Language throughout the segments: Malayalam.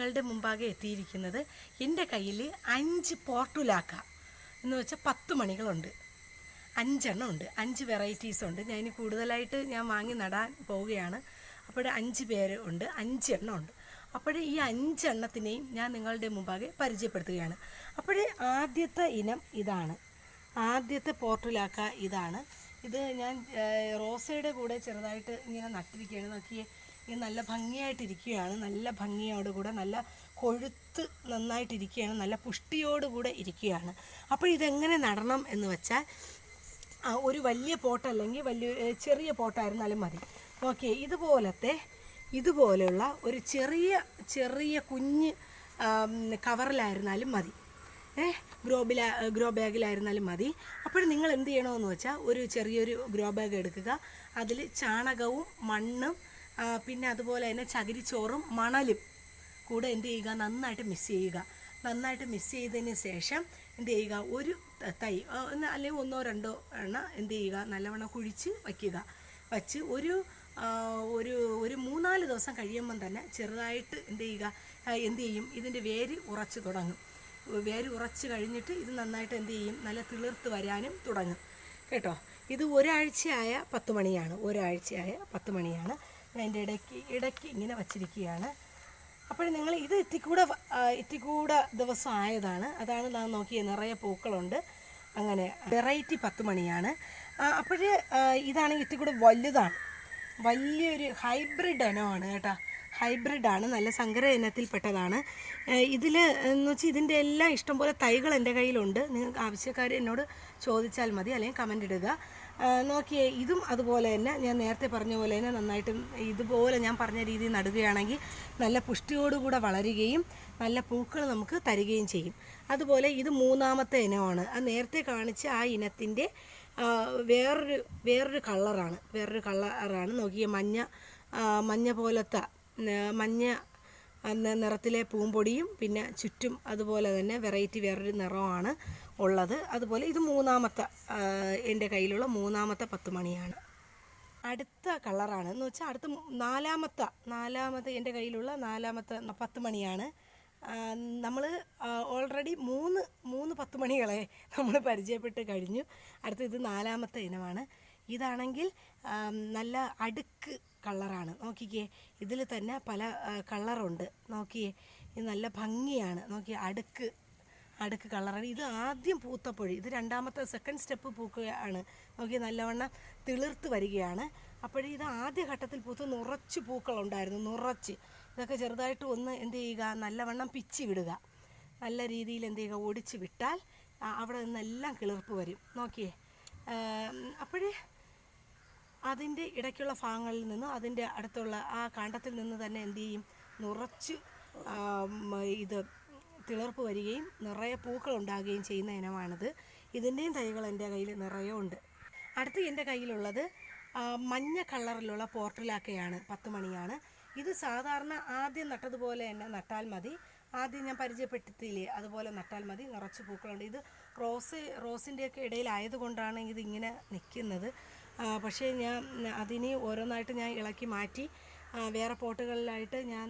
നിങ്ങളുടെ മുമ്പാകെ എത്തിയിരിക്കുന്നത് എന്റെ കയ്യിൽ അഞ്ച് പോർട്ടുലാക്ക എന്ന് വെച്ചാൽ പത്ത് മണികളുണ്ട്. അഞ്ചെണ്ണം ഉണ്ട്. അഞ്ച് വെറൈറ്റീസ് ഉണ്ട്. ഞാൻ ഇനി കൂടുതലായിട്ട് ഞാൻ വാങ്ങി നടാൻ പോവുകയാണ്. അപ്പോൾ അഞ്ച് പേര് ഉണ്ട്. അഞ്ച് എണ്ണം ഉണ്ട്. അപ്പോൾ ഈ അഞ്ചെണ്ണത്തിനെയും ഞാൻ നിങ്ങളുടെ മുമ്പാകെ പരിചയപ്പെടുത്തുകയാണ്. അപ്പോൾ ആദ്യത്തെ ഇനം ഇതാണ്. ആദ്യത്തെ പോർട്ടുലാക്ക ഇതാണ്. ഇത് ഞാൻ റോസയുടെ കൂടെ ചെറുതായിട്ട് ഇങ്ങനെ നട്ടിരിക്കുകയാണ്. നോക്കിയേ ഇത് നല്ല ഭംഗിയായിട്ടിരിക്കുകയാണ്. നല്ല ഭംഗിയോടുകൂടെ നല്ല കൊഴുത്ത് നന്നായിട്ടിരിക്കുകയാണ്. നല്ല പുഷ്ടിയോടുകൂടെ ഇരിക്കുകയാണ്. അപ്പോൾ ഇതെങ്ങനെ നടണം എന്ന് വെച്ചാൽ ഒരു വലിയ പോട്ട് അല്ലെങ്കിൽ വലിയ ചെറിയ പോട്ടായിരുന്നാലും മതി. ഓക്കെ ഇതുപോലത്തെ ഇതുപോലെയുള്ള ഒരു ചെറിയ ചെറിയ കുഞ്ഞ് കവറിലായിരുന്നാലും മതി. ഏഹ് ഗ്രോ ബില ഗ്രോ ബാഗിലായിരുന്നാലും മതി. അപ്പോൾ നിങ്ങൾ എന്ത് ചെയ്യണമെന്ന് വെച്ചാൽ ഒരു ചെറിയൊരു ഗ്രോ ബാഗ് എടുക്കുക. അതിൽ ചാണകവും മണ്ണും പിന്നെ അതുപോലെ തന്നെ ചകിരിച്ചോറും മണലും കൂടെ എന്ത് ചെയ്യുക നന്നായിട്ട് മിക്സ് ചെയ്യുക. നന്നായിട്ട് മിക്സ് ചെയ്തതിന് ശേഷം എന്ത് ചെയ്യുക ഒരു തൈ അല്ലെങ്കിൽ ഒന്നോ രണ്ടോ എണ്ണ എന്ത് ചെയ്യുക നല്ലവണ്ണം കുഴിച്ച് വയ്ക്കുക. വച്ച് ഒരു ഒരു ഒരു മൂന്നാൽ ദിവസം കഴിയുമ്പം തന്നെ ചെറുതായിട്ട് എന്ത് ചെയ്യുക എന്ത് ചെയ്യും ഇതിന്റെ വേര് ഉറച്ച് തുടങ്ങും. വേര് ഉറച്ച് കഴിഞ്ഞിട്ട് ഇത് നന്നായിട്ട് എന്ത് ചെയ്യും നല്ല തിളിർത്ത് വരാനും തുടങ്ങും. കേട്ടോ? ഇത് ഒരാഴ്ചയായ പത്ത് മണിയാണ്. ഒരാഴ്ചയായ പത്ത് മണിയാണ്. എന്റെ ഇടയ്ക്ക് ഇടയ്ക്ക് ഇങ്ങനെ വച്ചിരിക്കുകയാണ്. അപ്പോൾ നിങ്ങൾ ഇത് ഇത്തിക്കൂടെ ഇത്തിക്കൂടെ ദിവസം ആയതാണ് അതാണ് നാം നോക്കിയത് നിറയെ പൂക്കളുണ്ട്. അങ്ങനെ വെറൈറ്റി പത്ത് മണിയാണ്. അപ്പോൾ ഇതാണെങ്കിൽ ഇത്തിക്കൂടെ വലുതാണ്. വലിയൊരു ഹൈബ്രിഡ് ഇനമാണ് കേട്ടോ. ഹൈബ്രിഡാണ് നല്ല സങ്കര ഇനത്തിൽപ്പെട്ടതാണ് ഇതിൽ എന്ന് വെച്ചാൽ ഇതിന്റെ എല്ലാം ഇഷ്ടംപോലെ തൈകൾ എന്റെ കയ്യിലുണ്ട്. നിങ്ങൾക്ക് ആവശ്യക്കാർ എന്നോട് ചോദിച്ചാൽ മതി അല്ലെങ്കിൽ കമന്റ് ഇടുക. നോക്കിയേ ഇതും അതുപോലെ തന്നെ ഞാൻ നേരത്തെ പറഞ്ഞ പോലെ തന്നെ നന്നായിട്ട് ഇതുപോലെ ഞാൻ പറഞ്ഞ രീതിയിൽ നടുകയാണെങ്കിൽ നല്ല പുഷ്ടിയോടുകൂടെ വളരുകയും നല്ല പൂക്കൾ നമുക്ക് തരികയും ചെയ്യും. അതുപോലെ ഇത് മൂന്നാമത്തെ ഇനമാണ്. ആ നേരത്തെ കാണിച്ച ആ ഇനത്തിന്റെ വേറൊരു വേറൊരു കളറാണ്. വേറൊരു കളറാണ്. നോക്കിയ മഞ്ഞ മഞ്ഞ പോലത്തെ മഞ്ഞ അന്ന് നിറത്തിലെ പൂമ്പൊടിയും പിന്നെ ചുറ്റും അതുപോലെ തന്നെ വെറൈറ്റി വേറൊരു നിറമാണ് ഉള്ളത്. അതുപോലെ ഇത് മൂന്നാമത്തെ എന്റെ കയ്യിലുള്ള മൂന്നാമത്തെ പത്ത് മണിയാണ്. അടുത്ത കളറാണ്. എന്ന് വെച്ചാൽ അടുത്ത നാലാമത്തെ നാലാമത്തെ എന്റെ കയ്യിലുള്ള നാലാമത്തെ പത്ത് മണിയാണ്. നമ്മൾ ഓൾറെഡി മൂന്ന് മൂന്ന് പത്ത് മണികളെ നമ്മൾ പരിചയപ്പെട്ട് കഴിഞ്ഞു. അടുത്ത ഇത് നാലാമത്തെ ഇനമാണ്. ഇതാണെങ്കിൽ നല്ല അടുക്ക് കളറാണ്. നോക്കിക്കേ ഇതിൽ തന്നെ പല കളറുണ്ട്. നോക്കിയേ ഇത് നല്ല ഭംഗിയാണ്. നോക്കിയേ അടുക്ക് അടുക്ക് കളറാണ്. ഇത് ആദ്യം പൂത്തപ്പൊഴി ഇത് രണ്ടാമത്തെ സെക്കൻഡ് സ്റ്റെപ്പ് പൂക്കുകയാണ്. നോക്കി നല്ലവണ്ണം തിളിർത്ത് വരികയാണ്. അപ്പോഴേ ഇത് ആദ്യ ഘട്ടത്തിൽ പൂത്ത് നിറച്ച് പൂക്കളുണ്ടായിരുന്നു നിറച്ച്. ഇതൊക്കെ ചെറുതായിട്ട് ഒന്ന് എന്ത് ചെയ്യുക നല്ലവണ്ണം പിച്ചി വിടുക. നല്ല രീതിയിൽ എന്ത് ചെയ്യുക ഓടിച്ച് വിട്ടാൽ അവിടെ നിന്നെല്ലാം കിളിർപ്പ് വരും. നോക്കിയേ അപ്പോഴേ അതിന്റെ ഇടയ്ക്കുള്ള ഭാഗങ്ങളിൽ നിന്ന് അതിന്റെ അടുത്തുള്ള ആ കാണ്ടത്തിൽ നിന്ന് തന്നെ എന്ത് ചെയ്യും? നിറച്ച് ഇത് തിളർപ്പ് വരികയും നിറയെ പൂക്കൾ ഉണ്ടാകുകയും ചെയ്യുന്ന ഇനമാണിത്. ഇതിന്റെയും തൈകൾ എന്റെ കയ്യിൽ നിറയെ ഉണ്ട്. അടുത്ത് എന്റെ കയ്യിലുള്ളത് മഞ്ഞ കളറിലുള്ള പോർട്ടലാക്കയാണ്. പത്ത് മണിയാണ്. ഇത് സാധാരണ ആദ്യം നട്ടതുപോലെ തന്നെ നട്ടാൽ മതി. ആദ്യം ഞാൻ പരിചയപ്പെടുത്തിയില്ലേ? അതുപോലെ നട്ടാൽ മതി. നിറച്ച് പൂക്കളുണ്ട്. ഇത് റോസ് റോസിന്റെയൊക്കെ ഇടയിലായതുകൊണ്ടാണ് ഇതിങ്ങനെ നിൽക്കുന്നത്. പക്ഷേ ഞാൻ അതിനെ ഓരോന്നായിട്ട് ഞാൻ ഇളക്കി മാറ്റി വേറെ പോട്ടുകളിലായിട്ട് ഞാൻ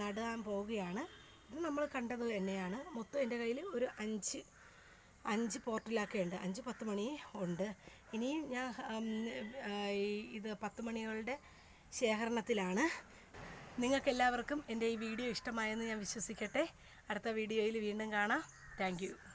നടാൻ പോവുകയാണ്. ഇത് നമ്മൾ കണ്ടത് തന്നെയാണ്. മൊത്തം എന്റെ കയ്യിൽ ഒരു അഞ്ച് അഞ്ച് പോർട്ടിലൊക്കെ ഉണ്ട് അഞ്ച് പത്ത് മണി ഉണ്ട്. ഇനിയും ഞാൻ ഇത് പത്ത് മണികളുടെ ശേഖരണത്തിലാണ്. നിങ്ങൾക്കെല്ലാവർക്കും എന്റെ ഈ വീഡിയോ ഇഷ്ടമായെന്ന് ഞാൻ വിശ്വസിക്കട്ടെ. അടുത്ത വീഡിയോയിൽ വീണ്ടും കാണാം. താങ്ക്